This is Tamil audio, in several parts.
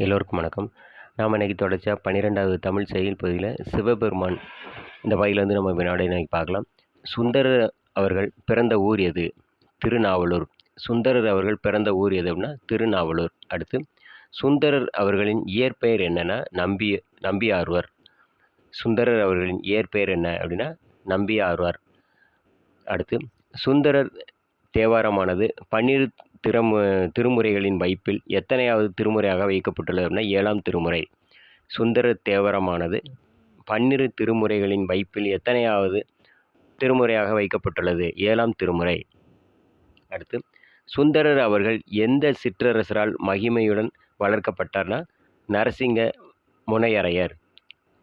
எல்லோருக்கும் வணக்கம். நாம் இன்றைக்கி தொடர்ச்சியாக பன்னிரெண்டாவது தமிழ் செயல் பகுதியில் சிவபெருமான் இந்த பகுதியில் வந்து நம்ம வினாடை இன்னைக்கு பார்க்கலாம். சுந்தரர் அவர்கள் பிறந்த ஊர் எது? திருநாவலூர். சுந்தரர் அவர்கள் பிறந்த ஊர் எது அப்படின்னா திருநாவலூர். அடுத்து சுந்தரர் அவர்களின் இயற்பெயர் என்னென்னா நம்பி நம்பியார்வர். சுந்தரர் அவர்களின் இயற்பெயர் என்ன அப்படின்னா நம்பியார்வார். அடுத்து சுந்தரர் தேவாரமானது பன்னிரு திறமு திருமுறைகளின் வைப்பில் எத்தனையாவது திருமுறையாக வைக்கப்பட்டுள்ளது அப்படின்னா ஏழாம் திருமுறை. சுந்தர தேவரமானது. பன்னிரு திருமுறைகளின் வைப்பில் எத்தனையாவது திருமுறையாக வைக்கப்பட்டுள்ளது? ஏழாம் திருமுறை. அடுத்து சுந்தரர் அவர்கள் எந்த சிற்றரசரால் மகிமையுடன் வளர்க்கப்பட்டார்னா நரசிங்க முனையரையர்.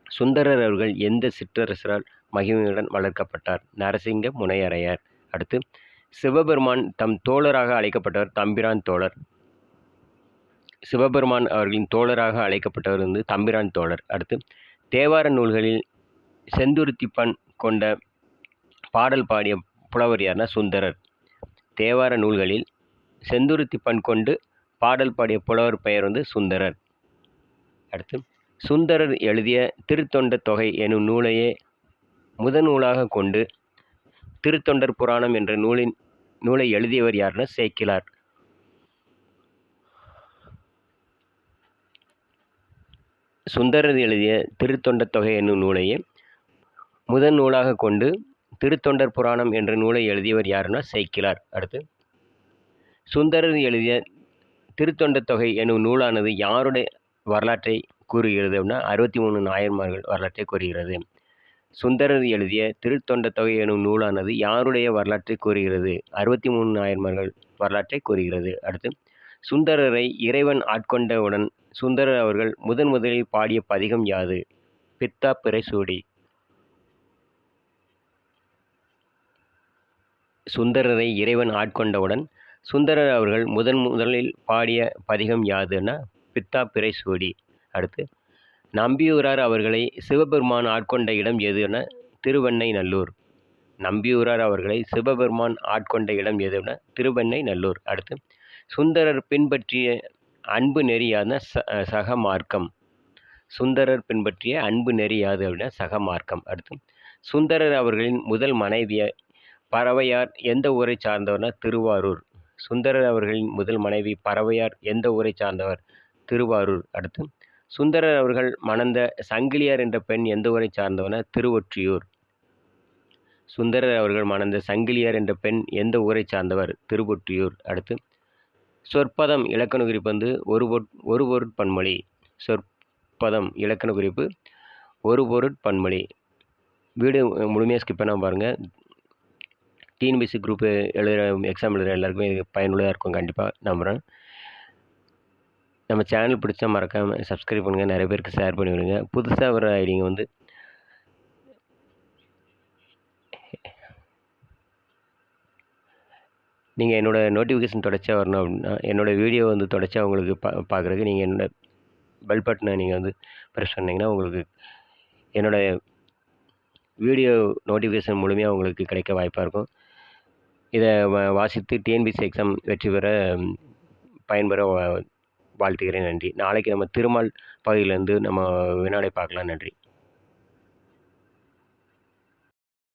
சுந்தரர் அவர்கள் எந்த சிற்றரசரால் மகிமையுடன் வளர்க்கப்பட்டார்? நரசிங்க முனையரையர். அடுத்து சிவபெருமான் தம் தோழராக அழைக்கப்பட்டவர் தம்பிரான் தோழர். சிவபெருமான் அவர்களின் தோழராக அழைக்கப்பட்டவர் வந்து தம்பிரான் தோழர். அடுத்து தேவார நூல்களில் செந்துருத்திப்பன் கொண்ட பாடல் பாடிய புலவர் யார்னா சுந்தரர். தேவார நூல்களில் செந்துருத்திப்பன் கொண்டு பாடல் பாடிய புலவர் பெயர் வந்து சுந்தரர். அடுத்து சுந்தரர் எழுதிய திருத்தொண்ட தொகை எனும் நூலையே முதநூலாக கொண்டு திருத்தொண்டர் புராணம் என்ற நூலின் நூலை எழுதியவர் யாருன்னா சேக்கிலார் சுந்தரர் எழுதிய திருத்தொண்டர் தொகை என்னும் நூலையே முதன் நூலாக கொண்டு திருத்தொண்டர் புராணம் என்ற நூலை எழுதியவர் யாருன்னா சேக்கிலார் அடுத்து சுந்தரர் எழுதிய திருத்தொண்டர் தொகை என்னும் நூலானது யாருடைய வரலாற்றை கூறுகிறது அப்படின்னா அறுபத்தி மூணு நாயன்மார்கள் வரலாற்றை கூறுகிறது. சுந்தரர் எழுதிய திருத்தொண்ட தொகை எனும் நூலானது யாருடைய வரலாற்றை கூறுகிறது? அறுபத்தி மூணு நாயன்மார்கள் வரலாற்றை கூறுகிறது. அடுத்து சுந்தரரை இறைவன் ஆட்கொண்டவுடன் சுந்தரர் அவர்கள் முதன் முதலில் பாடிய பதிகம் யாது? பித்தா பிறை சுந்தரரை இறைவன் ஆட்கொண்டவுடன் சுந்தரர் அவர்கள் முதன் முதலில் பாடிய பதிகம் யாதுன்னா பித்தா பிறைசூடி அடுத்து நம்பியூரார் அவர்களை சிவபெருமான் ஆட்கொண்ட இடம் எதுனா திருவெண்ணை நல்லூர் நம்பியூரார் அவர்களை சிவபெருமான் ஆட்கொண்ட இடம் எதுனா திருவெண்ணை நல்லூர் அடுத்து சுந்தரர் பின்பற்றிய அன்பு நெறியான ச சக மார்க்கம் சுந்தரர் பின்பற்றிய அன்பு நெறியாது அப்படின்னா சக மார்க்கம் அடுத்து சுந்தரர் அவர்களின் முதல் மனைவிய பறவையார் எந்த ஊரை சார்ந்தவர்னா திருவாரூர். சுந்தரர் அவர்களின் முதல் மனைவி பறவையார் எந்த ஊரை சார்ந்தவர் திருவாரூர். அடுத்து சுந்தரர் அவர்கள் மணந்த சங்கிலியார் என்ற பெண் எந்த ஊரை சார்ந்தவன? திருவொற்றியூர். சுந்தரர் அவர்கள் மணந்த சங்கிலியார் என்ற பெண் எந்த ஊரை சார்ந்தவர்? திருவொற்றியூர். அடுத்து சொற்பதம் இலக்கண குறிப்பு வந்து ஒரு பொற் ஒரு பொருட்பன்மொழி சொற்பதம் இலக்கண குறிப்பு ஒரு பொருட்பன்மொழி வீடு முழுமையாக ஸ்கிப் பண்ணாமல் பாருங்கள் டிஎன்பிசி குரூப் எழுதுகிற எக்ஸாம் எழுதுகிற எல்லாருக்குமே பயனுள்ளதாக இருக்கும். கண்டிப்பாக நம்புகிறேன் நம்ம சேனல் பிடிச்சா மறக்காமல் சப்ஸ்கிரைப் பண்ணுங்கள் நிறைய பேருக்கு ஷேர் பண்ணி விடுங்க. புதுசாக வர ஐடிங்க வந்து நீங்கள் என்னோடய நோட்டிஃபிகேஷன் தொடர்ச்சியாக வரணும் அப்படின்னா என்னோடய வீடியோ வந்து தொடர்ச்சியாக உங்களுக்கு பா பார்க்குறதுக்கு நீங்கள் என்னோட பெல் பட்டனை நீங்கள் வந்து ப்ரெஸ் பண்ணிங்கன்னா உங்களுக்கு என்னோடய வீடியோ நோட்டிஃபிகேஷன் முழுமையாக உங்களுக்கு கிடைக்க வாய்ப்பாக இருக்கும். இதை வாசித்து டிஎன்பிசி எக்ஸாம் வெற்றி பெற பயன்பெற வாழ்த்துகிறேன். நன்றி. நாளைக்கு நம்ம திருமால் பகுதியிலேருந்து நம்ம வினாடை பார்க்கலாம். நன்றி.